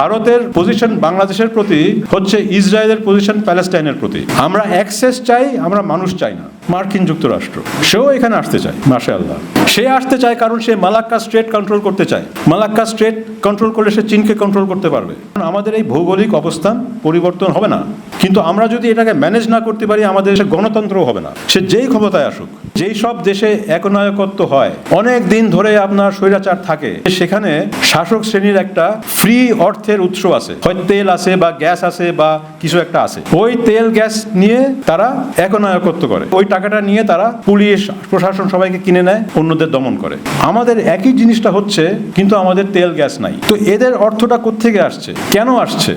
ভারতের পজিশন বাংলাদেশের প্রতি হচ্ছে ইসরায়েলের পজিশন প্যালেস্টাইনের প্রতি। আমরা অ্যাক্সেস চাই, আমরা মানুষ চাই না। মার্কিন যুক্তরাষ্ট্র। সেও এখানে আসতে চায় মাসা আল্লাহ সে আসতে চায় কারণ সে মালাক্কা স্ট্রেট কন্ট্রোল করতে চায়। মালাক্কা স্ট্রেট কন্ট্রোল করলে সে চীনকে কন্ট্রোল করতে পারবে। আমাদের এই ভৌগোলিক অবস্থান পরিবর্তন হবে না। কিন্তু আমরা যদি এটাকে ম্যানেজ না করতে পারি, আমাদের দেশে গণতন্ত্রও হবে না। সে যেই ক্ষমতায় আসুক, যেই সব দেশে একনায়কত্ব হয়, অনেক দিন ধরে আপনার স্বৈরাচার থাকে, সেখানে শাসক শ্রেণির একটা ফ্রি অর্থের উৎস আছে। হয় তেল আছে বা গ্যাস আছে বা কিছু একটা আছে। ওই তেল গ্যাস নিয়ে তারা একনায়কত্ব করে। ওই টাকাটা নিয়ে তারা পুলিশ, প্রশাসন সবাইকে কিনে নেয়, অন্যদের দমন করে। আমাদের একই জিনিসটা হচ্ছে, কিন্তু আমাদের তেল, গ্যাস নাই। তো এদের অর্থটা কোথেকে আসছে? কেন আসছে?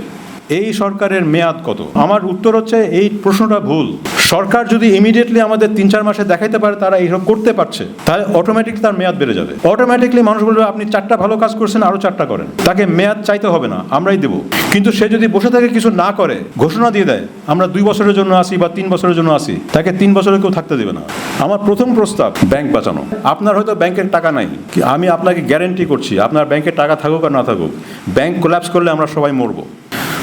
এই সরকারের মেয়াদ কত? আমার উত্তর হচ্ছে এই প্রশ্নটা ভুল। সরকার যদি ইমিডিয়েটলি আমাদের তিন চার মাসে দেখাইতে পারে তারা এইসব করতে পারছে, তাহলে অটোমেটিক তার মেয়াদ বেড়ে যাবে। অটোমেটিকলি মানুষ বলবে, আপনি চারটা ভালো কাজ করছেন, আরও চারটা করেন। তাকে মেয়াদ চাইতে হবে না, আমরাই দেবো। কিন্তু সে যদি বসে থেকে কিছু না করে, ঘোষণা দিয়ে দেয়, আমরা দুই বছরের জন্য আসি বা তিন বছরের জন্য আসি তাকে তিন বছরে কেউ থাকতে দেবে না। আমার প্রথম প্রস্তাব, ব্যাংক বাঁচানো। আপনার হয়তো ব্যাংকের টাকা নাই আমি আপনাকে গ্যারেন্টি করছি, আপনার ব্যাংকের টাকা থাকুক আর না থাকুক, ব্যাংক কোল্যাপস করলে আমরা সবাই মরবো।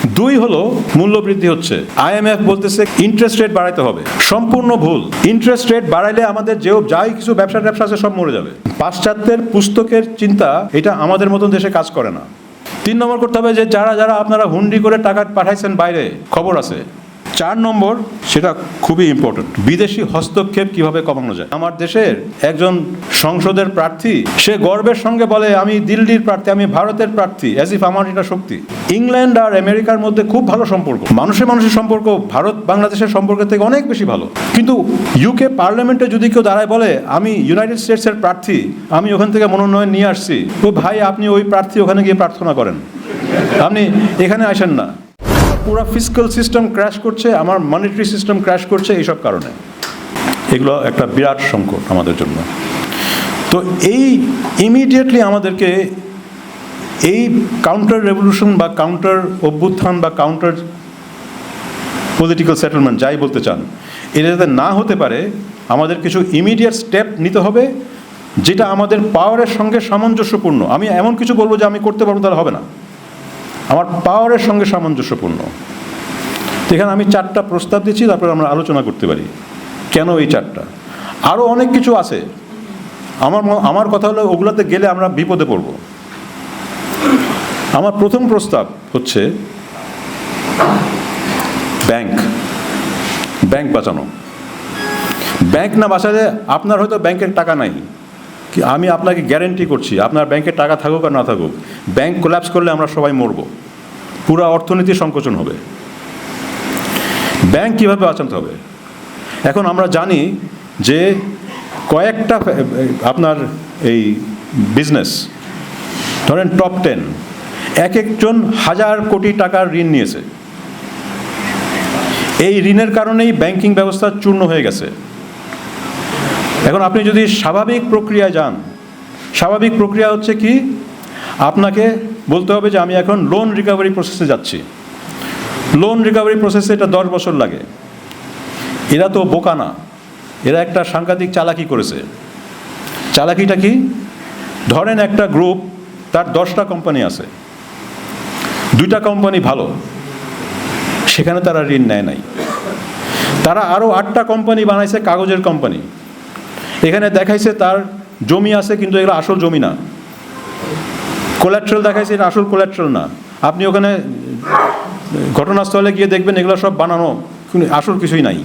দুই হলো মূল্য বৃদ্ধি হচ্ছে আইএমএফ বলতেছে ইন্টারেস্ট রেট বাড়াইতে হবে। সম্পূর্ণ ভুল। ইন্টারেস্ট রেট বাড়াইলে আমাদের যেও যাই কিছু ব্যবসা ট্যাবসা আছে সব মরে যাবে। পাশ্চাত্যের পুস্তকের চিন্তা এটা আমাদের মতন দেশে কাজ করে না। তিন নম্বর করতে হবে যে যারা যারা আপনারা হুন্ডি করে টাকা পাঠাইছেন বাইরে, খবর আছে। চার নম্বর, সেটা খুবই ইম্পর্টেন্ট বিদেশি হস্তক্ষেপ কীভাবে কমানো যায়? আমার দেশের একজন সংসদের প্রার্থী, সে গর্বের সঙ্গে বলে, আমি দিল্লির প্রার্থী, আমি ভারতের প্রার্থী অ্যাজ ইফ আমার এটা শক্তি। ইংল্যান্ড আর আমেরিকার মধ্যে খুব ভালো সম্পর্ক। মানুষের মানুষের সম্পর্ক, ভারত বাংলাদেশের সম্পর্কের থেকে অনেক বেশি ভালো। কিন্তু ইউকে পার্লামেন্টে যদি কেউ দাঁড়ায় বলে, আমি ইউনাইটেড স্টেটসের প্রার্থী, আমি ওখান থেকে মনোনয়ন নিয়ে আসছি। তো ভাই, আপনি ওই প্রার্থী ওখানে গিয়ে প্রার্থনা করেন। আপনি এখানে আসেন না। পুরো ফিজিক্যাল সিস্টেম ক্র্যাশ করছে, আমার মনিটারি সিস্টেম ক্র্যাশ করছে এইসব কারণে। এগুলো একটা বিরাট সংকট আমাদের জন্য। তো এই ইমিডিয়েটলি আমাদেরকে এই কাউন্টার রেভলিউশন বা কাউন্টার অভ্যুত্থান বা কাউন্টার পলিটিক্যাল সেটেলমেন্ট যাই বলতে চান, এটা যাতে না হতে পারে, আমাদের কিছু ইমিডিয়েট স্টেপ নিতে হবে, যেটা আমাদের পাওয়ারের সঙ্গে সামঞ্জস্যপূর্ণ। আমি এমন কিছু বলব যে আমি করতে পারব, তাহলে হবে না। আমার পাওয়ারের সঙ্গে সামঞ্জস্যপূর্ণ। এখানে আমি চারটা প্রস্তাব দিচ্ছি, তারপরে আমরা আলোচনা করতে পারি। কেন এই চারটা? আরও অনেক কিছু আছে। আমার আমার কথা হলো, ওগুলোতে গেলে আমরা বিপদে পড়ব। আমার প্রথম প্রস্তাব হচ্ছে, ব্যাংক। ব্যাংক বাঁচানো। ব্যাংক না বাঁচালে আপনার হয়তো ব্যাংকের টাকা নাই। আমি আপনাকে গ্যারেন্টি করছি, আপনার ব্যাংকে টাকা থাকুক আর না থাকুক ব্যাংক কোল্যাপস করলে আমরা সবাই মরব। পুরো অর্থনীতি সংকোচন হবে। ব্যাংক কীভাবে বাঁচাতে হবে? এখন আমরা জানি যে কয়েকটা, আপনার এই বিজনেস ধরেন টপ টেন এক একজন হাজার কোটি টাকার ঋণ নিয়েছে। এই ঋণের কারণেই ব্যাংকিং ব্যবস্থা চূর্ণ হয়ে গেছে। এখন আপনি যদি স্বাভাবিক প্রক্রিয়ায় যান, স্বাভাবিক প্রক্রিয়া হচ্ছে কি? আপনাকে বলতে হবে যে আমি এখন লোন রিকভারি প্রসেসে যাচ্ছি। লোন রিকভারি প্রসেসে এটা দশ বছর লাগে। এরা তো বোকা না। এরা একটা সাংঘাতিক চালাকি করেছে। চালাকিটা কি? ধরেন একটা গ্রুপ তার দশটা কোম্পানি আছে। দুইটা কোম্পানি ভালো। সেখানে তারা ঋণ নেয় নাই। তারা আরও আটটা কোম্পানি বানাইছে কাগজের কোম্পানি এখানে দেখাইছে তার জমি আছে, কিন্তু এগুলো আসল জমি না। কোল্যাট্রাল দেখাইছে, এটা আসল কোল্যাট্রাল না। আপনি ওখানে ঘটনাস্থলে গিয়ে দেখবেন এগুলো সব বানানো আসল কিছুই নাই।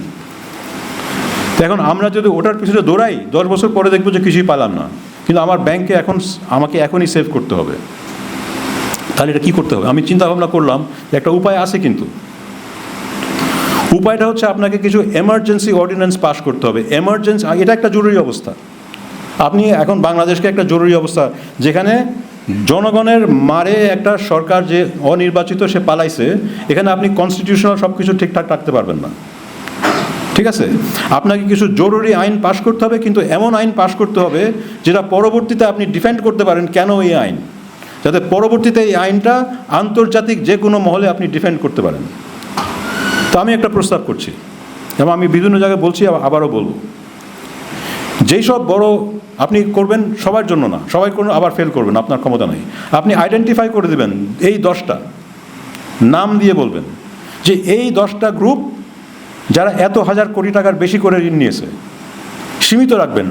এখন আমরা যদি ওটার পিছনে দৌড়াই, দশ বছর পরে দেখব যে কিছুই পালাম না। কিন্তু আমার ব্যাংকে এখন, আমাকে এখনই সেভ করতে হবে। তাহলে এটা কী করতে হবে? আমি চিন্তা ভাবনা করলাম একটা উপায় আছে কিন্তু। উপায়টা হচ্ছে আপনাকে কিছু এমার্জেন্সি অর্ডিন্যান্স পাশ করতে হবে। এমার্জেন্সি এটা একটা জরুরি অবস্থা। আপনি এখন বাংলাদেশকে একটা জরুরি অবস্থা, যেখানে জনগণের মারে একটা সরকার যে অনির্বাচিত সে পালাইছে, এখানে আপনি কনস্টিটিউশনাল সব কিছু ঠিকঠাক রাখতে পারবেন না। ঠিক আছে? আপনাকে কিছু জরুরি আইন পাশ করতে হবে, কিন্তু এমন আইন পাশ করতে হবে, যেটা পরবর্তীতে আপনি ডিফেন্ড করতে পারেন কেন এই আইন? যাতে পরবর্তীতে এই আইনটা আন্তর্জাতিক যে কোনো মহলে আপনি ডিফেন্ড করতে পারেন। তো আমি একটা প্রস্তাব করছি এবং আমি বিভিন্ন জায়গায় বলছি, আবার- আবারও বলব। যেই সব বড় আপনি করবেন সবার জন্য না, সবাই কোনো আবার ফেল করবেন, আপনার ক্ষমতা নেই। আপনি আইডেন্টিফাই করে দেবেন এই দশটা, নাম দিয়ে বলবেন যে এই দশটা গ্রুপ যারা এত হাজার কোটি টাকার বেশি করে ঋণ নিয়েছে, সীমিত রাখবেন।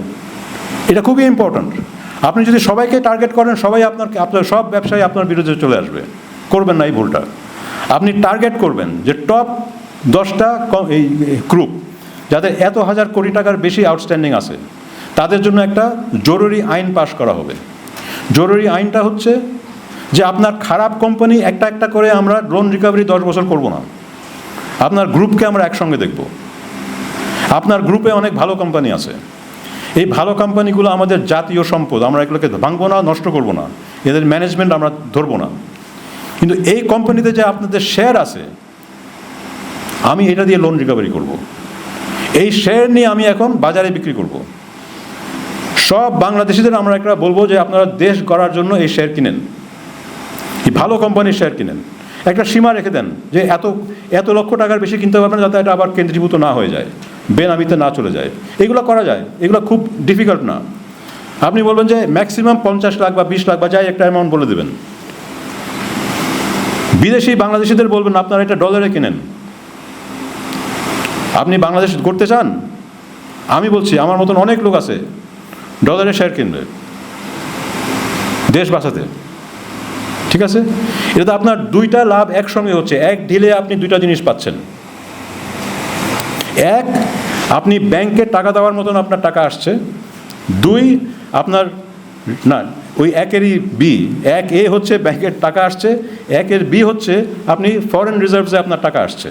এটা খুবই ইম্পর্ট্যান্ট আপনি যদি সবাইকে টার্গেট করেন, সবাই আপনার আপনার, সব ব্যবসায়ী আপনার বিরুদ্ধে চলে আসবে। করবেন না এই ভুলটা। আপনি টার্গেট করবেন যে টপ দশটা এই গ্রুপ যাদের এত হাজার কোটি টাকার বেশি আউটস্ট্যান্ডিং আছে, তাদের জন্য একটা জরুরি আইন পাশ করা হবে। জরুরি আইনটা হচ্ছে যে আপনার খারাপ কোম্পানি একটা একটা করে আমরা লোন রিকভারি দশ বছর করব না। আপনার গ্রুপকে আমরা একসঙ্গে দেখব। আপনার গ্রুপে অনেক ভালো কোম্পানি আছে। এই ভালো কোম্পানিগুলো আমাদের জাতীয় সম্পদ, আমরা এগুলোকে ভাঙবো না, নষ্ট করব না। এদের ম্যানেজমেন্ট আমরা ধরবো না। কিন্তু এই কোম্পানিতে যে আপনাদের শেয়ার আছে আমি এটা দিয়ে লোন রিকভারি করব। এই শেয়ার নিয়ে আমি এখন বাজারে বিক্রি করব। সব বাংলাদেশিদের আমরা একটা বলব যে আপনারা দেশ গড়ার জন্য এই শেয়ার কিনেন। ভালো কোম্পানির শেয়ার কিনেন। একটা সীমা রেখে দেন যে এত এত লক্ষ টাকার বেশি কিনতে পারবেন যাতে এটা আবার কেন্দ্রীভূত না হয়ে যায়, বেনামিতে না চলে যায়। এগুলো করা যায়। এগুলো খুব ডিফিকাল্ট না। আপনি বলবেন যে ম্যাক্সিমাম পঞ্চাশ লাখ বা বিশ লাখ বা যাই একটা অ্যামাউন্ট বলে দেবেন। বিদেশি বাংলাদেশিদের বলবেন, আপনারা এটা ডলারে কিনেন। আপনি বাংলাদেশ করতে চান? আমি বলছি, আমার মতন অনেক লোক আছে ডলারে শেয়ার কিনবে দেশ বাঁচাতে। ঠিক আছে? এটা তো আপনার দুইটা লাভ একসঙ্গে হচ্ছে। এক ঢিলে আপনি দুইটা জিনিস পাচ্ছেন। এক, আপনি ব্যাংকে টাকা দেওয়ার মতন আপনার টাকা আসছে। দুই, আপনার, না, ওই একেরই বি এক এ হচ্ছে ব্যাংকের টাকা আসছে। একের বি হচ্ছে আপনি ফরেন রিজার্ভসে আপনার টাকা আসছে।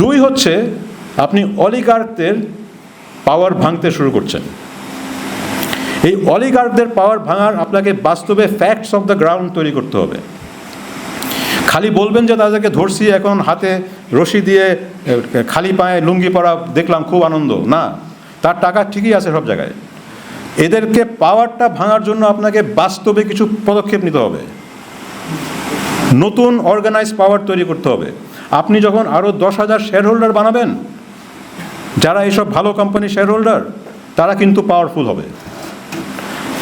দুই হচ্ছে, আপনি অলিগার্কদের পাওয়ার ভাঙতে শুরু করছেন। এই অলিগার্কদের পাওয়ার ভাঙার আপনাকে বাস্তবে ফ্যাক্টস অফ দ্য গ্রাউন্ড তৈরি করতে হবে। খালি বলবেন যে তাদেরকে ধরছি, এখন হাতে রশি দিয়ে খালি পায়ে লুঙ্গি পরা দেখলাম খুব আনন্দ। না, তার টাকা ঠিকই আছে সব জায়গায়। এদেরকে পাওয়ারটা ভাঙার জন্য আপনাকে বাস্তবে কিছু পদক্ষেপ নিতে হবে। নতুন অর্গানাইজ পাওয়ার তৈরি করতে হবে। আপনি যখন আরও দশ হাজার শেয়ার হোল্ডার বানাবেন, যারা এইসব ভালো কোম্পানি শেয়ার হোল্ডার তারা কিন্তু পাওয়ারফুল হবে।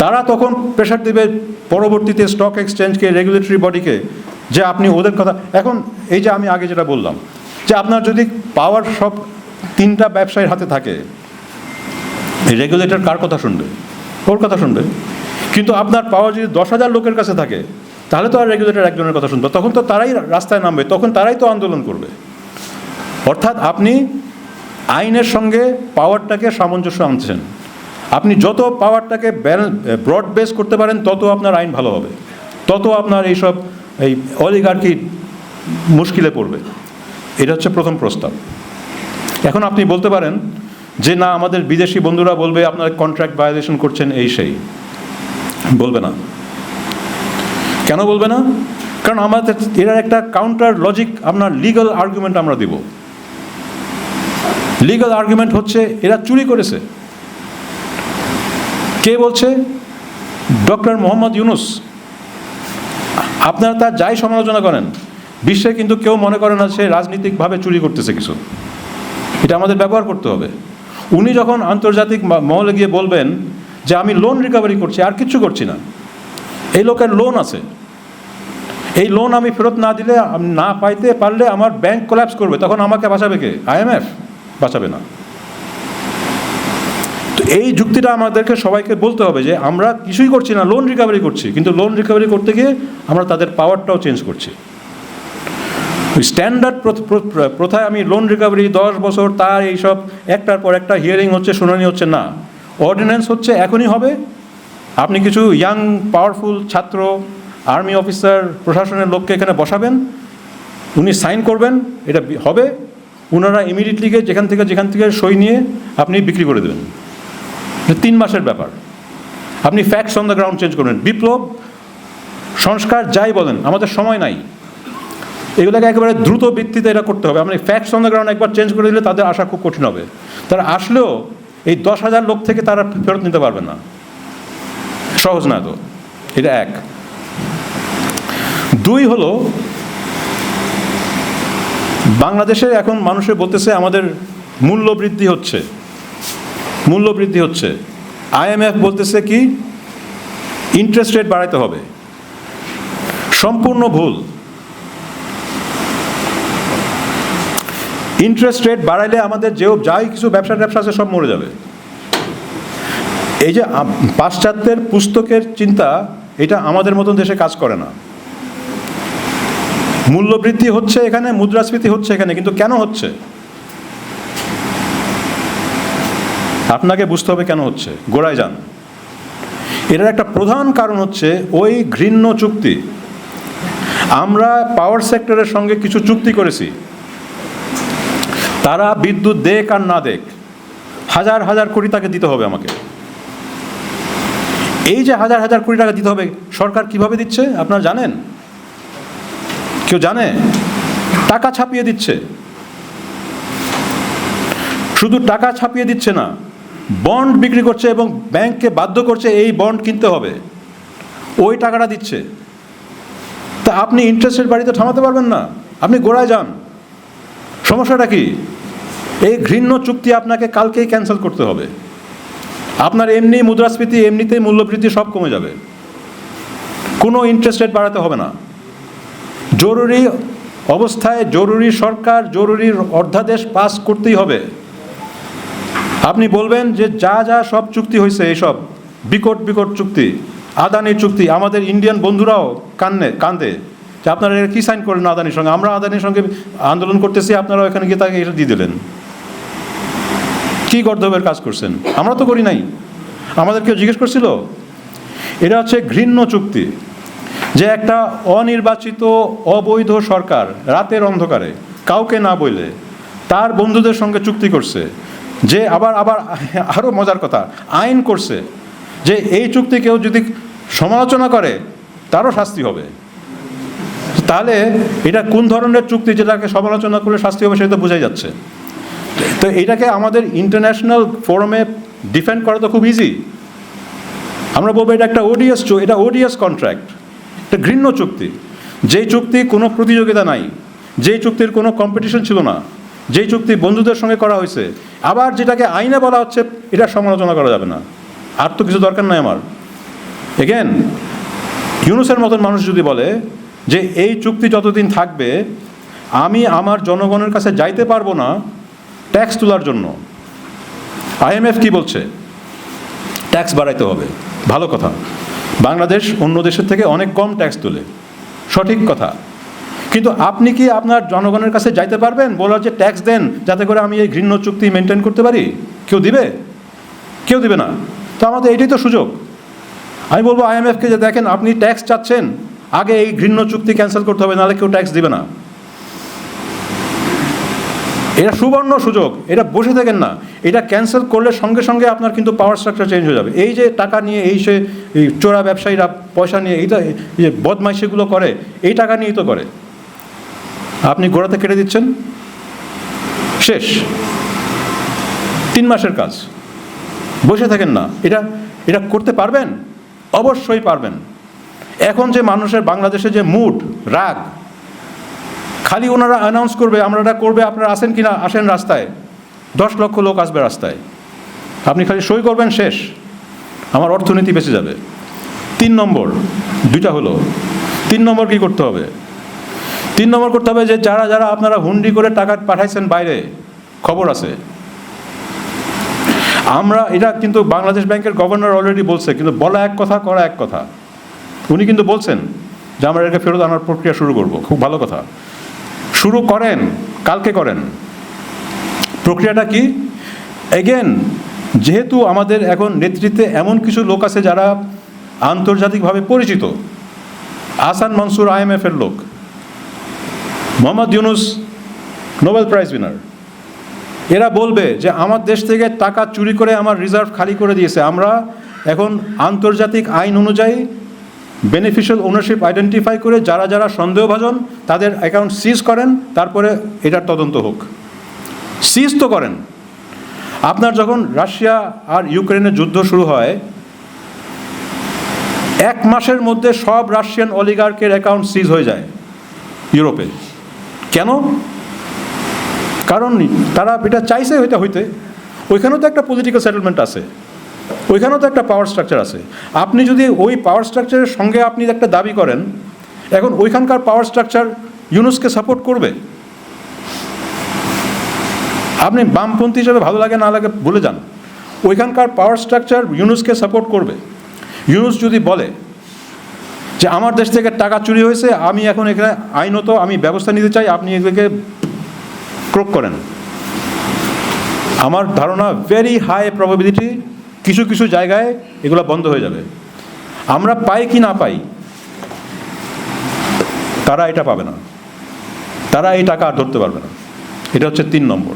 তারা তখন প্রেশার দেবে পরবর্তীতে স্টক এক্সচেঞ্জকে রেগুলেটরি বডিকে যে আপনি ওদের কথা এখন এই যে আমি আগে যেটা বললাম, যে আপনার যদি পাওয়ার সব তিনটা ব্যবসায়ীর হাতে থাকে রেগুলেটর কার কথা শুনবে? ওর কথা শুনবে। কিন্তু আপনার পাওয়ার যদি দশ হাজার লোকের কাছে থাকে তাহলে তো আর রেগুলেটর একজনের কথা শুনবে। তখন তো তারাই রাস্তায় নামবে, তখন তারাই তো আন্দোলন করবে। অর্থাৎ আপনি আইনের সঙ্গে পাওয়ারটাকে সামঞ্জস্য আনছেন। আপনি যত পাওয়ারটাকে ব্রড বেস করতে পারেন, তত আপনার আইন ভালো হবে। তত আপনার এইসব এই অলিগার্কি মুশকিলে পড়বে। এটা হচ্ছে প্রথম প্রস্তাব। এখন আপনি বলতে পারেন যে, না, আমাদের বিদেশি বন্ধুরা বলবে, আপনারা কন্ট্রাক্ট ভায়োলেশন করছেন এই সেই। বলবে না। কেন বলবে না? কারণ আমাদের এরা একটা কাউন্টার লজিক আপনার লিগাল আর্গুমেন্ট আমরা দিব। লিগাল আর্গুমেন্ট হচ্ছে, এরা চুরি করেছে। কে বলছে? ডক্টর মোহাম্মদ ইউনুস। আপনারা তার যাই সমালোচনা করেন, বিশ্বে কিন্তু কেউ মনে করে না সে রাজনীতিকভাবে চুরি করতেছে কিছু। এটা আমাদের ব্যবহার করতে হবে। উনি যখন আন্তর্জাতিক মহলে গিয়ে বলবেন যে, আমি লোন রিকভারি করছি, আর কিচ্ছু করছি না। এই লোকের লোন আছে। এই লোন আমি ফেরত না দিলে না পাইতে পারলে আমার ব্যাংক কোল্যাপস করবে। তখন আমাকে বাঁচাবে কে? আইএমএফ বাঁচাবে না। তো এই যুক্তিটা আমাদেরকে সবাইকে বলতে হবে যে আমরা কিছুই করছি না লোন রিকভারি করছি। কিন্তু লোন রিকভারি করতে গিয়ে আমরা তাদের পাওয়ারটাও চেঞ্জ করছি। স্ট্যান্ডার্ড প্রথায় আমি লোন রিকভারি দশ বছর, তার এইসব একটার পর একটা হিয়ারিং হচ্ছে, শুনানি হচ্ছে, না। অর্ডিন্যান্স হচ্ছে, এখনই হবে। আপনি কিছু ইয়াং পাওয়ারফুল ছাত্র আর্মি অফিসার প্রশাসনের লোককে এখানে বসাবেন, উনি সাইন করবেন, এটা হবে ওনারা ইমিডিয়েটলি গিয়ে যেখান থেকে যেখান থেকে সই নিয়ে আপনি বিক্রি করে দেবেন। তিন মাসের ব্যাপার। আপনি facts on the ground change করবেন। বিপ্লব, সংস্কার যাই বলেন, আমাদের সময় নাই। এগুলোকে একেবারে দ্রুত ভিত্তিতে এটা করতে হবে। আপনি ফ্যাক্টস অন দ্য গ্রাউন্ড একবার চেঞ্জ করে দিলে তাদের আসা খুব কঠিন হবে। তারা আসলেও এই দশ হাজার লোক থেকে তারা ফেরত নিতে পারবে না। সহজ না তো। এটা এক। দুই হলো, বাংলাদেশে এখন মানুষে বলতেছে আমাদের মূল্য বৃদ্ধি হচ্ছে। মূল্য বৃদ্ধি হচ্ছে আইএমএফ বলতেছে কি ইন্টারেস্ট রেট বাড়াতে হবে। সম্পূর্ণ ভুল। ইন্টারেস্ট রেট বাড়াইলে আমাদের যে যাই কিছু ব্যবসা ট্যাবসা আছে সব মরে যাবে। এই যে পাশ্চাত্যের পুস্তকের চিন্তা, এটা আমাদের মতন দেশে কাজ করে না। মূল্যবৃদ্ধি হচ্ছে এখানে, মুদ্রাস্ফীতি হচ্ছে এখানে, কিন্তু কেন হচ্ছে? আপনাকে বুঝতে হবে কেন হচ্ছে। গোড়ায় যান। এটার একটা প্রধান কারণ হচ্ছে ওই ঘৃণ্য চুক্তি। আমরা পাওয়ার সেক্টরের সঙ্গে কিছু চুক্তি করেছি। তারা বিদ্যুৎ দেখ আর না দেখ হাজার হাজার কোটি টাকা দিতে হবে আমাকে। এই যে হাজার হাজার কোটি টাকা দিতে হবে, সরকার কীভাবে দিচ্ছে, আপনারা জানেন? কেউ জানে? টাকা ছাপিয়ে দিচ্ছে। শুধু টাকা ছাপিয়ে দিচ্ছে না বন্ড বিক্রি করছে এবং ব্যাংককে বাধ্য করছে এই বন্ড কিনতে হবে। ওই টাকাটা দিচ্ছে। তা আপনি ইন্টারেস্টের বাড়িতে থামাতে পারবেন না। আপনি গোড়ায় যান। সমস্যাটা কি? এই ঘৃণ্য চুক্তি আপনাকে কালকেই ক্যান্সেল করতে হবে। আপনার এমনি মুদ্রাস্ফীতি, এমনিতেই মূল্যবৃদ্ধি সব কমে যাবে। কোনো ইন্টারেস্ট রেট বাড়াতে হবে না। জরুরি অবস্থায় জরুরি সরকার, জরুরি অর্ধাদেশ পাস করতেই হবে। আপনি বলবেন যে যা যা সব চুক্তি হয়েছে এইসব, বিকট বিকট চুক্তি, আদানি চুক্তি, আমাদের ইন্ডিয়ান বন্ধুরাও কান্নে কান্দে যে আপনারা কী সাইন করলেন আদানির সঙ্গে? আমরা আদানির সঙ্গে আন্দোলন করতেছি আপনারা ওখানে গিয়ে তাকে এটা দিয়ে দিলেন। কী গর্ধবের কাজ করছেন? আমরা তো করি নাই। আমাদের কেউ জিজ্ঞেস করছিল? এটা হচ্ছে ঘৃণ্য চুক্তি। যে একটা অনির্বাচিত অবৈধ সরকার রাতের অন্ধকারে কাউকে না বইলে তার বন্ধুদের সঙ্গে চুক্তি করছে, যে আবার আবার আরও মজার কথা, আইন করছে যে এই চুক্তি কেউ যদি সমালোচনা করে, তারও শাস্তি হবে। তাহলে এটা কোন ধরনের চুক্তি যেটাকে সমালোচনা করলে শাস্তি হবে সেটা বোঝাই যাচ্ছে। তো এটাকে আমাদের ইন্টারন্যাশনাল ফোরামে ডিফেন্ড করা তো খুব ইজি আমরা বলব এটা একটা ওডিএস এটা ওডিএস কন্ট্রাক্ট এটা ঘৃণ্য চুক্তি। যেই চুক্তি কোনো প্রতিযোগিতা নাই, যেই চুক্তির কোনো কম্পিটিশন ছিল না, যেই চুক্তি বন্ধুদের সঙ্গে করা হয়েছে, আবার যেটাকে আইনে বলা হচ্ছে, এটা সমালোচনা করা যাবে না। আর তো কিছু দরকার নাই আমার। এগেন ইউনুসের মতন মানুষ যদি বলে যে এই চুক্তি যতদিন থাকবে, আমি আমার জনগণের কাছে যাইতে পারব না ট্যাক্স তোলার জন্য। আইএমএফ কি বলছে? ট্যাক্স বাড়াইতে হবে। ভালো কথা। বাংলাদেশ অন্য দেশের থেকে অনেক কম ট্যাক্স তোলে। সঠিক কথা। কিন্তু আপনি কি আপনার জনগণের কাছে যাইতে পারবেন? বলার যে ট্যাক্স দেন, যাতে করে আমি এই ঘৃণ্য চুক্তি মেনটেন করতে পারি? কেউ দিবে? কেউ দিবে না। তো আমাদের এটাই তো সুযোগ। আমি বলব আইএমএফকে যে দেখেন, আপনি ট্যাক্স চাচ্ছেন, আগে এই ঘৃণ্য চুক্তি ক্যান্সেল করতে হবে, নাহলে কেউ ট্যাক্স দিবে না। এটা সুবর্ণ সুযোগ, এটা বসে থাকেন না। এটা ক্যান্সেল করলে সঙ্গে সঙ্গে আপনার কিন্তু পাওয়ার স্ট্রাকচার চেঞ্জ হয়ে যাবে। এই যে টাকা নিয়ে, এই সে চোরা ব্যবসায়ীরা পয়সা নিয়ে এইটা এই যে বদমাইশিগুলো করে, এই টাকা নিয়েই তো করে। আপনি গোড়াতে কেটে দিচ্ছেন। শেষ। তিন মাসের কাজ। বসে থাকেন না। এটা এটা করতে পারবেন? অবশ্যই পারবেন। এখন যে মানুষের বাংলাদেশে যে মুড, রাগ খালি ওনারা অ্যানাউন্স করবে, আমরা এটা করবে, আপনারা আসেন কি না আসেন রাস্তায়। দশ লক্ষ লোক আসবে রাস্তায়। আপনি খালি সই করবেন, শেষ। আমার অর্থনীতি বেঁচে যাবে। তিন নম্বর, দুইটা হলো। তিন নম্বর কি করতে হবে? তিন নম্বর করতে হবে যে যারা যারা আপনারা হুন্ডি করে টাকা পাঠাইছেন বাইরে, খবর আছে। আমরা, এটা কিন্তু বাংলাদেশ ব্যাংকের গভর্নর অলরেডি বলছে, কিন্তু বলা এক কথা, করা এক কথা। উনি কিন্তু বলছেন যে আমরা এটাকে ফেরত আনার প্রক্রিয়া শুরু করব। খুব ভালো কথা। শুরু করেন, কালকে করেন। প্রক্রিয়াটা কি? এগেন যেহেতু আমাদের এখন নেতৃত্বে এমন কিছু লোক আছে যারা আন্তর্জাতিকভাবে পরিচিত আসান মনসুর আইএমএফের লোক, Muhammad Yunus Nobel prize winner. এরা বলবে যে, আমার দেশ থেকে টাকা চুরি করে আমার রিজার্ভ খালি করে দিয়েছে। আমরা এখন আন্তর্জাতিক আইন অনুযায়ী বেনিফিশিয়াল ওনারশিপ আইডেন্টিফাই করে যারা যারা সন্দেহভাজন তাদের অ্যাকাউন্ট সিজ করেন, তারপরে এটার তদন্ত হোক। সিজ তো করেন। আপনার যখন রাশিয়া আর ইউক্রেনের যুদ্ধ শুরু হয়, এক মাসের মধ্যে সব রাশিয়ান অলিগার্কের অ্যাকাউন্ট সিজ হয়ে যায় ইউরোপে। কেন? কারণ তারা এটা চাইছে হইতে হইতে। ওইখানেও তো একটা পলিটিক্যাল সেটেলমেন্ট আছে। ওইখানেও তো একটা পাওয়ার স্ট্রাকচার আছে। আপনি যদি ওই পাওয়ার স্ট্রাকচারের সঙ্গে আপনি একটা দাবি করেন, এখন ওইখানকার পাওয়ার স্ট্রাকচার ইউনুসকে সাপোর্ট করবে? আপনি বামপন্থী হিসেবে ভালো লাগে, না লাগে ভুলে যান। ওইখানকার পাওয়ার স্ট্রাকচার ইউনুসকে সাপোর্ট করবে। ইউনুস যদি বলে যে আমার দেশ থেকে টাকা চুরি হয়েছে, আমি এখন এখানে আইনত, আমি ব্যবস্থা নিতে চাই, আপনি এগুলোকে ক্রোক করেন। আমার ধারণা ভেরি হাই প্রবাবিলিটি কিছু কিছু জায়গায় এগুলো বন্ধ হয়ে যাবে। আমরা পাই কি না পাই, তারা এটা পাবে না। তারা এই টাকা আর ধরতে পারবে না। এটা হচ্ছে তিন নম্বর।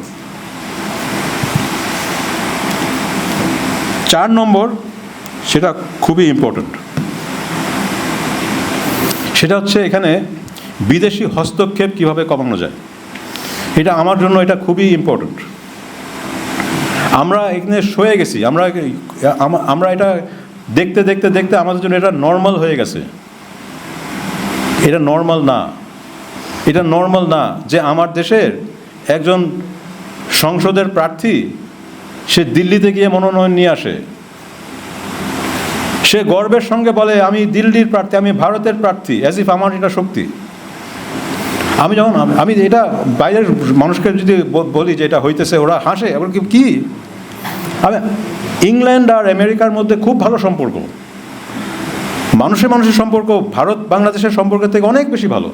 চার নম্বর, সেটা খুবই ইম্পর্ট্যান্ট সেটা হচ্ছে এখানে বিদেশি হস্তক্ষেপ কীভাবে কমানো যায়। এটা আমার জন্য এটা খুবই ইম্পর্ট্যান্ট আমরা এখানে সয়ে গেছি। আমরা আমরা এটা দেখতে দেখতে দেখতে আমাদের জন্য এটা নর্মাল হয়ে গেছে। এটা নর্মাল না। এটা নর্মাল না যে আমার দেশের একজন সংসদের প্রার্থী, সে দিল্লিতে গিয়ে মনোনয়ন নিয়ে আসে। সে গর্বের সঙ্গে বলে, আমি দিল্লির প্রার্থী, আমি ভারতের প্রার্থী অ্যাজ ইফ আমার এটা শক্তি। আমি যখন, আমি এটা বাইরের মানুষকে যদি বলি যে এটা হইতেছে, ওরা হাসে। এবার কি? ইংল্যান্ড আর আমেরিকার মধ্যে খুব ভালো সম্পর্ক। মানুষের মানুষের সম্পর্ক, ভারত বাংলাদেশের সম্পর্কের থেকে অনেক বেশি ভালো।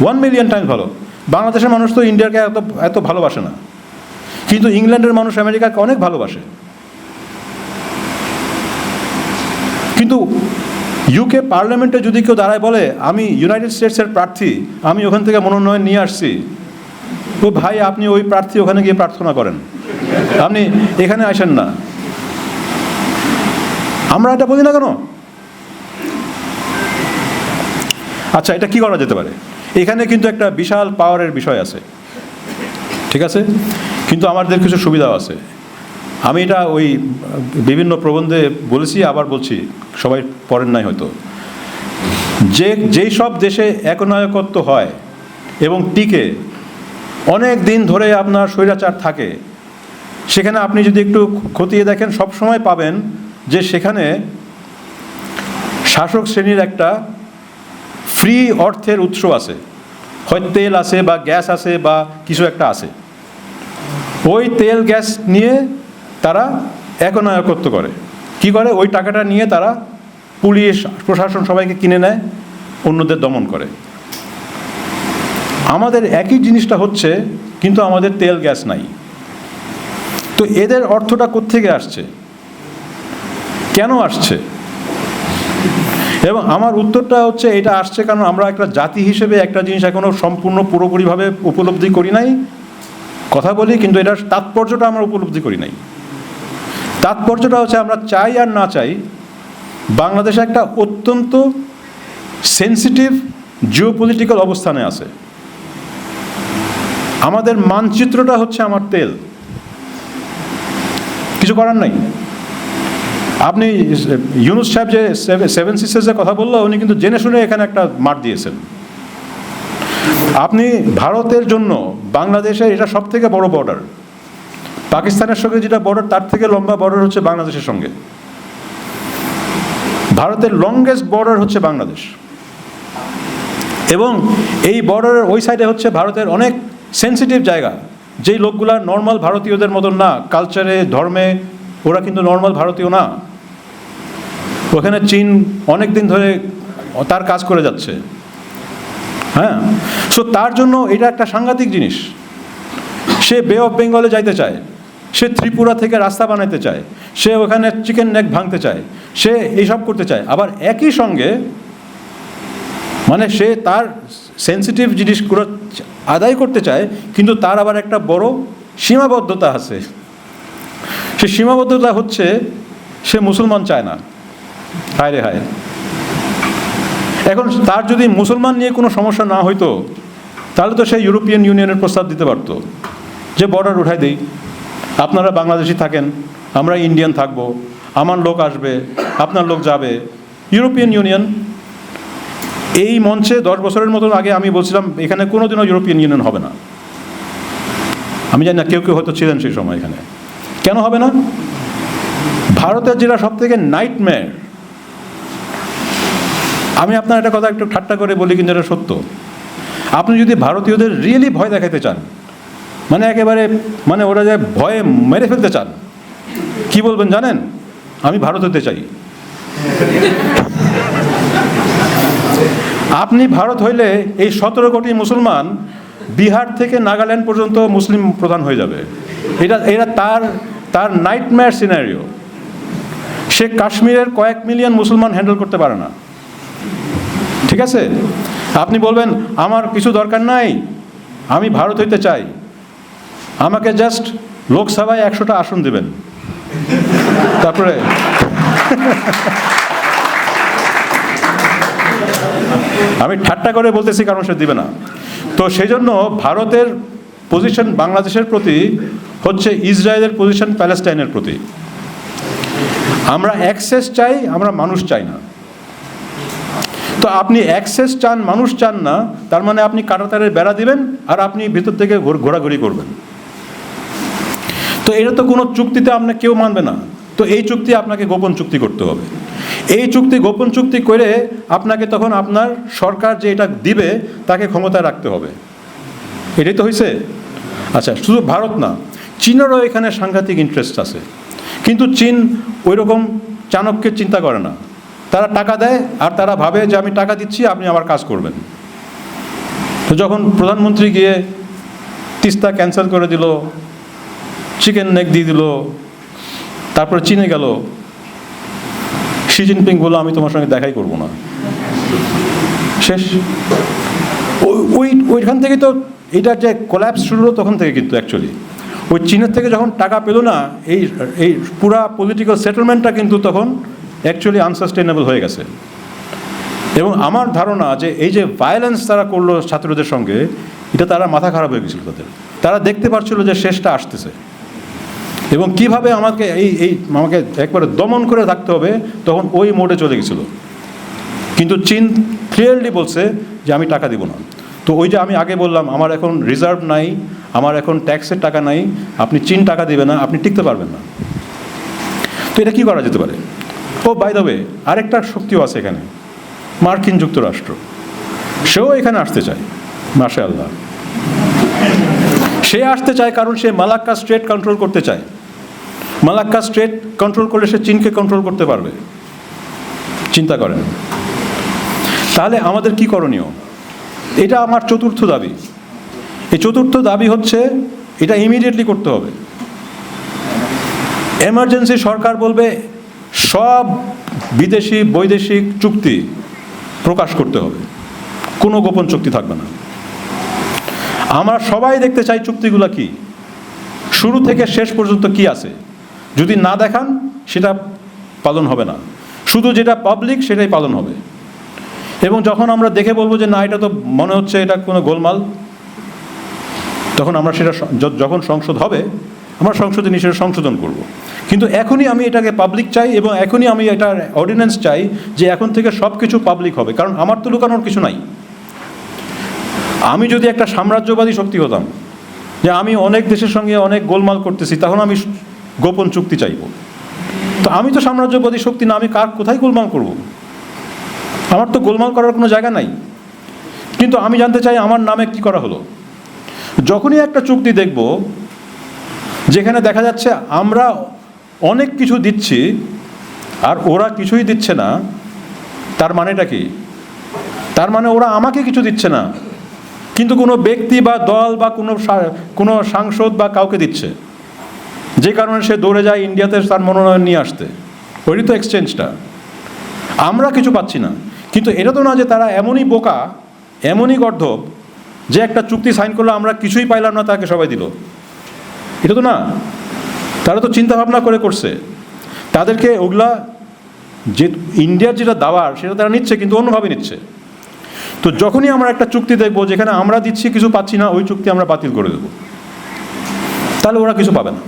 ওয়ান মিলিয়ন টাইমস ভালো। বাংলাদেশের মানুষ তো ইন্ডিয়াকে এত এত ভালোবাসে না। কিন্তু ইংল্যান্ডের মানুষ আমেরিকাকে অনেক ভালোবাসে। কিন্তু ইউকে পার্লামেন্টে যদি কেউ দাঁড়ায় বলে, আমি ইউনাইটেড স্টেটসের প্রার্থী, আমি ওখান থেকে মনোনয়ন নিয়ে আসছি। তো ভাই, আপনি ওই প্রার্থী ওখানে গিয়ে প্রার্থনা করেন। আপনি এখানে আসেন না। আমরা এটা বলি না কেন? আচ্ছা এটা কি করা যেতে পারে? এখানে কিন্তু একটা বিশাল পাওয়ারের বিষয় আছে। ঠিক আছে? কিন্তু আমাদের কিছু সুবিধাও আছে। আমি এটা ওই বিভিন্ন প্রবন্ধে বলেছি, আবার বলছি, সবাই পড়েন নাই হয়তো। যে, যেই সব দেশে একনায়কত্ব হয় এবং টিকে, অনেক দিন ধরে আপনার স্বৈরাচার থাকে সেখানে আপনি যদি একটু খতিয়ে দেখেন, সব সময় পাবেন যে সেখানে শাসক শ্রেণির একটা ফ্রি অর্থের উৎস আছে। হয় তেল আছে বা গ্যাস আছে বা কিছু একটা আছে। ওই তেল, গ্যাস নিয়ে তারা একনায়কত্ব করে। কি করে? ওই টাকাটা নিয়ে তারা পুলিশ, প্রশাসন সবাইকে কিনে নেয়, অন্যদের দমন করে। আমাদের একই জিনিসটা হচ্ছে, কিন্তু আমাদের তেল, গ্যাস নাই। তো এদের অর্থটা কোত্থেকে আসছে? কেন আসছে? এবং আমার উত্তরটা হচ্ছে, এটা আসছে কারণ আমরা একটা জাতি হিসেবে একটা জিনিস এখনও সম্পূর্ণ পুরোপুরিভাবে উপলব্ধি করি নাই। কথা বলি, কিন্তু এটার তাৎপর্যটা আমরা উপলব্ধি করি নাই। তাৎপর্যটা হচ্ছে, আমরা চাই আর না চাই, বাংলাদেশ একটা অত্যন্ত সেন্সিটিভ জিওপলিটিক্যাল অবস্থানে আছে। আমাদের মানচিত্রটা হচ্ছে আমার তেল। কিছু করার নাই। আপনি ইউনুস সাহেব যে সেভেন সিস্টার্সের কথা বলল, উনি কিন্তু জেনে শুনে এখানে একটা মার দিয়েছেন। আপনি ভারতের জন্য বাংলাদেশের এটা সব থেকে বড় বর্ডার পাকিস্তানের সঙ্গে যেটা বর্ডার তার থেকে লম্বা বর্ডার হচ্ছে বাংলাদেশের সঙ্গে। ভারতের লংগেস্ট বর্ডার হচ্ছে বাংলাদেশ। এবং এই বর্ডারের ওই সাইডে হচ্ছে ভারতের অনেক সেন্সিটিভ জায়গা। যেই লোকগুলা নর্মাল ভারতীয়দের মতন না কালচারে ধর্মে, ওরা কিন্তু নর্মাল ভারতীয় না। ওখানে চীন অনেক দিন ধরে তার কাজ করে যাচ্ছে। হ্যাঁ? সো তার জন্য এটা একটা সাংঘাতিক জিনিস। সে বে অফ বেঙ্গলে যাইতে চায়। সে ত্রিপুরা থেকে রাস্তা বানাইতে চায়। সে ওখানে চিকেন নেক ভাঙতে চায়। সে এইসব করতে চায়। আবার একই সঙ্গে মানে সে তার সেন্সিটিভ জিনিসগুলো আদায় করতে চায়, কিন্তু তার আবার একটা বড় সীমাবদ্ধতা আছে। সে সীমাবদ্ধতা হচ্ছে, সে মুসলমান চায় না। হায় রে হায়। এখন তার যদি মুসলমান নিয়ে কোনো সমস্যা না হইতো, তাহলে তো সে ইউরোপিয়ান ইউনিয়নের প্রস্তাব দিতে পারতো, যে বর্ডার উঠাই দেই। আপনারা বাংলাদেশি থাকেন, আমরা ইন্ডিয়ান থাকব, আমার লোক আসবে, আপনার লোক যাবে। ইউরোপিয়ান ইউনিয়ন এই মঞ্চে দশ বছরের মতন আগে আমি বলছিলাম, এখানে কোনোদিনও ইউরোপিয়ান ইউনিয়ন হবে না। আমি জানি না কেউ কেউ হয়তো ছিলেন সেই সময় এখানে। কেন হবে না? ভারতের যেটা সব থেকে নাইটমেয়ার আমি আপনার একটা কথা একটু ঠাট্টা করে বলি কিন্তু এটা সত্য। আপনি যদি ভারতীয়দের রিয়েলি ভয় দেখাতে চান মানে একেবারে মানে ওরা যে ভয়ে মেরে ফেলতে চান, কি বলবেন জানেন? আমি ভারত হতে চাই। আপনি ভারত হইলে এই সতেরো কোটি মুসলমান বিহার থেকে নাগাল্যান্ড পর্যন্ত মুসলিম প্রধান হয়ে যাবে। এটা এটা তার তার নাইটমেয়ার সিনারিও সে কাশ্মীরের কয়েক মিলিয়ন মুসলমান হ্যান্ডেল করতে পারে না। ঠিক আছে? আপনি বলবেন, আমার কিছু দরকার নাই, আমি ভারত হইতে চাই। আমাকে জাস্ট লোকসভায় একশোটা আসন দেবেন। তারপরে আমি ঠাট্টা করে বলতেছি, কারণ সে দিবে না। তো সেই জন্য ভারতের পজিশন বাংলাদেশের প্রতি হচ্ছে ইসরায়েলের পজিশন প্যালেস্টাইনের প্রতি। আমরা অ্যাক্সেস চাই, আমরা মানুষ চাই না। তো আপনি অ্যাক্সেস চান, মানুষ চান না, তার মানে আপনি কাটাতারের বেড়া দিবেন আর আপনি ভিতর থেকে ঘোরাঘুরি করবেন। তো এটা তো কোনো চুক্তিতে আপনার কেউ মানবে না। তো এই চুক্তি আপনাকে গোপন চুক্তি করতে হবে। এই চুক্তি গোপন চুক্তি করে আপনাকে তখন আপনার সরকার যে এটা দিবে, তাকে ক্ষমতায় রাখতে হবে। এটাই তো হয়েছে আচ্ছা শুধু ভারত না, চীনেরও এখানে সাংঘাতিক ইন্টারেস্ট আছে। কিন্তু চীন ওই রকম চাণক্যের চিন্তা করে না। তারা টাকা দেয় আর তারা ভাবে যে আমি টাকা দিচ্ছি, আপনি আমার কাজ করবেন। তো যখন প্রধানমন্ত্রী গিয়ে তিস্তা ক্যান্সেল করে দিল চিকেন নেক দিয়ে দিল তারপরে চীনে গেল। শি জিনপিং বলল, আমি তোমার সঙ্গে দেখাই করব না। শেষ। ওই ওই, ওইখান থেকে তো এটার যে কোল্যাপস শুরু হলো তখন থেকে কিন্তু অ্যাকচুয়ালি ওই চীনের থেকে যখন টাকা পেল না, এই এই পুরা পলিটিক্যাল সেটেলমেন্টটা কিন্তু তখন অ্যাকচুয়ালি আনসাস্টেনেবল হয়ে গেছে। এবং আমার ধারণা যে এই যে ভায়োলেন্স তারা করল ছাত্রদের সঙ্গে, এটা তারা মাথা খারাপ হয়ে গেছিল তাদের। তারা দেখতে পাচ্ছিল যে শেষটা আসতেছে। এবং কীভাবে আমাকে এই এই আমাকে একবারে দমন করে থাকতে হবে, তখন ওই মোডে চলে গেছিল। কিন্তু চীন ক্লিয়ারলি বলছে যে আমি টাকা দিব না। তো ওই যে আমি আগে বললাম, আমার এখন রিজার্ভ নাই, আমার এখন ট্যাক্সের টাকা নাই, আপনি চীন টাকা দিবে না, আপনি টিকতে পারবেন না। তো এটা কি করা যেতে পারে? ও বাই দ্য আরেকটা শক্তিও আছে এখানে, মার্কিন যুক্তরাষ্ট্র। সেও এখানে আসতে চায় মাসে আল্লাহ সে আসতে চায় কারণ সে মালাক্কা স্ট্রেট কন্ট্রোল করতে চায়। মালাক্কা স্ট্রেট কন্ট্রোল করলে সে চীনকে কন্ট্রোল করতে পারবে। চিন্তা করেন। তাহলে আমাদের কি করণীয়? এটা আমার চতুর্থ দাবি। এই চতুর্থ দাবি হচ্ছে, এটা ইমিডিয়েটলি করতে হবে। এমার্জেন্সি সরকার বলবে, সব বিদেশি বৈদেশিক চুক্তি প্রকাশ করতে হবে। কোনো গোপন চুক্তি থাকবে না। আমরা সবাই দেখতে চাই চুক্তিগুলো কি। শুরু থেকে শেষ পর্যন্ত কি আছে। যদি না দেখান, সেটা পালন হবে না। শুধু যেটা পাবলিক সেটাই পালন হবে। এবং যখন আমরা দেখে বলব যে না, এটা তো মনে হচ্ছে এটা কোনো গোলমাল, তখন আমরা সেটা যখন সংসদ হবে, আমরা সংসদে নিয়ে সেটা সংশোধন করব। কিন্তু এখনই আমি এটাকে পাবলিক চাই এবং এখনই আমি এটার অর্ডিন্যান্স চাই যে এখন থেকে সব কিছু পাবলিক হবে। কারণ আমার তো লুকানোর কিছু নাই। আমি যদি একটা সাম্রাজ্যবাদী শক্তি হতাম, যে আমি অনেক দেশের সঙ্গে অনেক গোলমাল করতেছি তখন আমি গোপন চুক্তি চাইব। তো আমি তো সাম্রাজ্যবাদী শক্তি না, আমি কার, কোথায় গোলমাল করব? আমার তো গোলমাল করার কোনো জায়গা নাই। কিন্তু আমি জানতে চাই আমার নামে কি করা হলো। যখনই একটা চুক্তি দেখব, যেখানে দেখা যাচ্ছে আমরা অনেক কিছু দিচ্ছি, আর ওরা কিছুই দিচ্ছে না, তার মানেটা কি? তার মানে ওরা আমাকে কিছু দিচ্ছে না। কিন্তু কোনো ব্যক্তি বা দল বা কোনো কোনো সাংসদ বা কাউকে দিচ্ছে। যে কারণে সে দৌড়ে যায় ইন্ডিয়াতে তার মনোনয়ন নিয়ে আসতে। ওইটি তো এক্সচেঞ্জটা আমরা কিছু পাচ্ছি না। কিন্তু এটা তো না যে তারা এমনই বোকা, এমনই গর্ধব, যে একটা চুক্তি সাইন করল আমরা কিছুই পাইলাম না, তাকে সবাই দিল। এটা তো না। তারা তো চিন্তা ভাবনা করে করছে। তাদেরকে ওগুলা যে ইন্ডিয়ার যেটা দাওয়ার, সেটা তারা নিচ্ছে, কিন্তু অন্যভাবে নিচ্ছে। তো যখনই আমরা একটা চুক্তি দেখব যেখানে আমরা দিচ্ছি, কিছু পাচ্ছি না, ওই চুক্তি আমরা বাতিল করে দেবো। তাহলে ওরা কিছু পাবে না।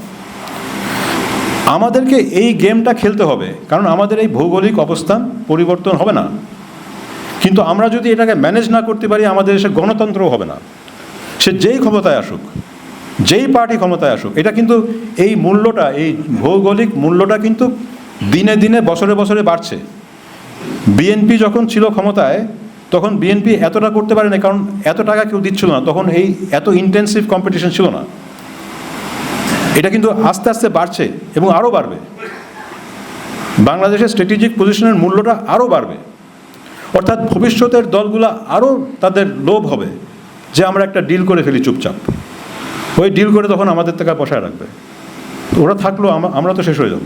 আমাদেরকে এই গেমটা খেলতে হবে, কারণ আমাদের এই ভৌগোলিক অবস্থান পরিবর্তন হবে না। কিন্তু আমরা যদি এটাকে ম্যানেজ না করতে পারি, আমাদের দেশে গণতন্ত্রও হবে না। সে যেই ক্ষমতায় আসুক, যেই পার্টি ক্ষমতায় আসুক, এটা কিন্তু এই মূল্যটা, এই ভৌগোলিক মূল্যটা কিন্তু দিনে দিনে, বছরে বছরে বাড়ছে। বিএনপি যখন ছিল ক্ষমতায় তখন বিএনপি এতটা করতে পারে না কারণ এত টাকা কেউ দিচ্ছিল না। তখন এই এত ইন্টেন্সিভ কম্পিটিশন ছিল না। এটা কিন্তু আস্তে আস্তে বাড়ছে এবং আরও বাড়বে। বাংলাদেশের স্ট্র্যাটেজিক পজিশনের মূল্যটা আরও বাড়বে। অর্থাৎ ভবিষ্যতের দলগুলো আরও তাদের লোভ হবে যে আমরা একটা ডিল করে ফেলি চুপচাপ। ওই ডিল করে তখন আমাদের টাকা বসায় রাখবে। ওরা থাকলেও আমরা তো শেষ হয়ে যাব।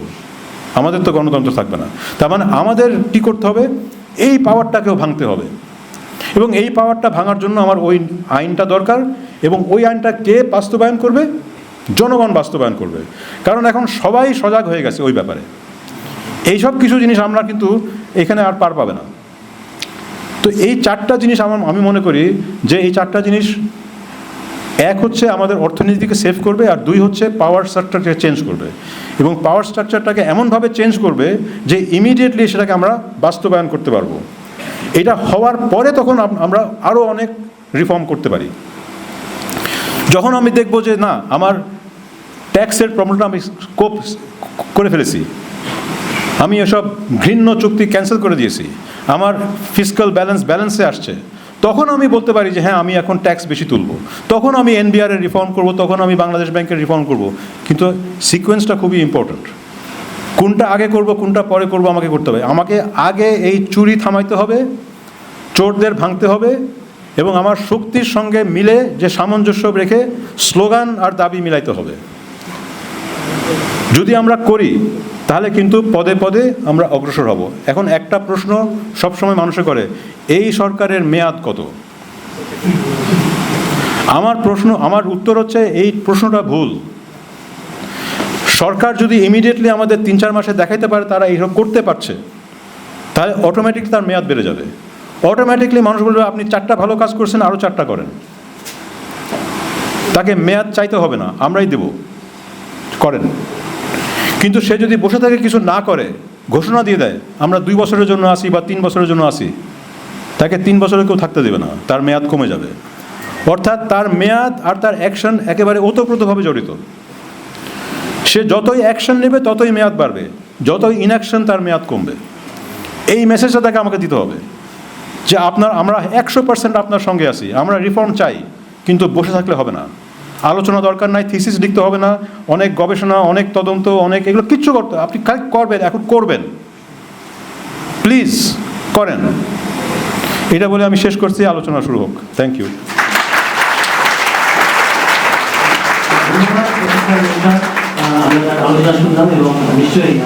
আমাদের তো গণতন্ত্র থাকবে না। তার মানে আমাদের কী করতে হবে? এই পাওয়ারটাকেও ভাঙতে হবে। এবং এই পাওয়ারটা ভাঙার জন্য আমার ওই আইনটা দরকার এবং ওই আইনটা কে বাস্তবায়ন করবে? জনগণ বাস্তবায়ন করবে। কারণ এখন সবাই সজাগ হয়ে গেছে ওই ব্যাপারে। এইসব কিছু জিনিস আমরা কিন্তু এখানে আর পার পাবে না। তো এই চারটা জিনিস আমার, আমি মনে করি যে এই চারটা জিনিস, এক হচ্ছে আমাদের অর্থনীতিকে সেভ করবে আর দুই হচ্ছে পাওয়ার স্ট্রাকচারকে চেঞ্জ করবে। এবং পাওয়ার স্ট্রাকচারটাকে এমনভাবে চেঞ্জ করবে যে ইমিডিয়েটলি সেটাকে আমরা বাস্তবায়ন করতে পারব। এটা হওয়ার পরে তখন আমরা আরও অনেক রিফর্ম করতে পারি। যখন আমি দেখব যে না, আমার ট্যাক্সের প্রবলেমটা আমি স্কোপ করে ফেলেছি, আমি এসব ঘৃণ্য চুক্তি ক্যান্সেল করে দিয়েছি, আমার ফিজিক্যাল ব্যালেন্স ব্যালেন্সে আসছে, তখন আমি বলতে পারি যে হ্যাঁ আমি এখন ট্যাক্স বেশি তুলব। তখন আমি এনবিআর এর রিফর্ম করব, তখন আমি বাংলাদেশ ব্যাংকের রিফর্ম করব। কিন্তু সিকোয়েন্সটা খুবই ইম্পর্ট্যান্ট কোনটা আগে করব, কোনটা পরে করব আমাকে করতে হবে। আমাকে আগে এই চুরি থামাইতে হবে, চোরদের ভাঙতে হবে এবং আমার শক্তির সঙ্গে মিলে যে সামঞ্জস্য রেখে স্লোগান আর দাবি মিলাইতে হবে। যদি আমরা করি, তাহলে কিন্তু পদে পদে আমরা অগ্রসর হব। এখন একটা প্রশ্ন সবসময় মানুষে করে, এই সরকারের মেয়াদ কত? আমার প্রশ্ন, আমার উত্তর হচ্ছে এই প্রশ্নটা ভুল। সরকার যদি ইমিডিয়েটলি আমাদের তিন, চার মাসে দেখাইতে পারে তারা এইসব করতে পারছে, তাহলে অটোমেটিক তার মেয়াদ বেড়ে যাবে। অটোমেটিকলি মানুষ বলবে, আপনি চারটা ভালো কাজ করছেন আরও চারটা করেন। তাকে মেয়াদ চাইতে হবে না, আমরাই দেব, করেন। কিন্তু সে যদি বসে থাকে কিছু না করে, ঘোষণা দিয়ে দেয়, আমরা দুই বছরের জন্য আসি বা তিন বছরের জন্য আসি, তাকে তিন বছরে কেউ থাকতে দেবে না, তার মেয়াদ কমে যাবে। অর্থাৎ তার মেয়াদ আর তার অ্যাকশন একেবারে ওতপ্রোতভাবে জড়িত। সে যতই অ্যাকশন নেবে, ততই মেয়াদ বাড়বে। যতই ইনঅ্যাকশন তার মেয়াদ কমবে। এই মেসেজটা তাকে আমাকে দিতে হবে যে আপনার, আমরা একশো পার্সেন্ট আপনার সঙ্গে আছি, আমরা রিফর্ম চাই, কিন্তু বসে থাকলে হবে না। আলোচনা দরকার নাই থিসিস লিখতে হবে না, অনেক গবেষণা, অনেক তদন্ত, অনেক এগুলো কিচ্ছু করতে, আপনি করবেন, এখন করবেন। প্লিজ করেন। এটা বলে আমি শেষ করছি, আলোচনা শুরু হোক। থ্যাংক ইউ আমরা শুনলাম এবং নিশ্চয়ই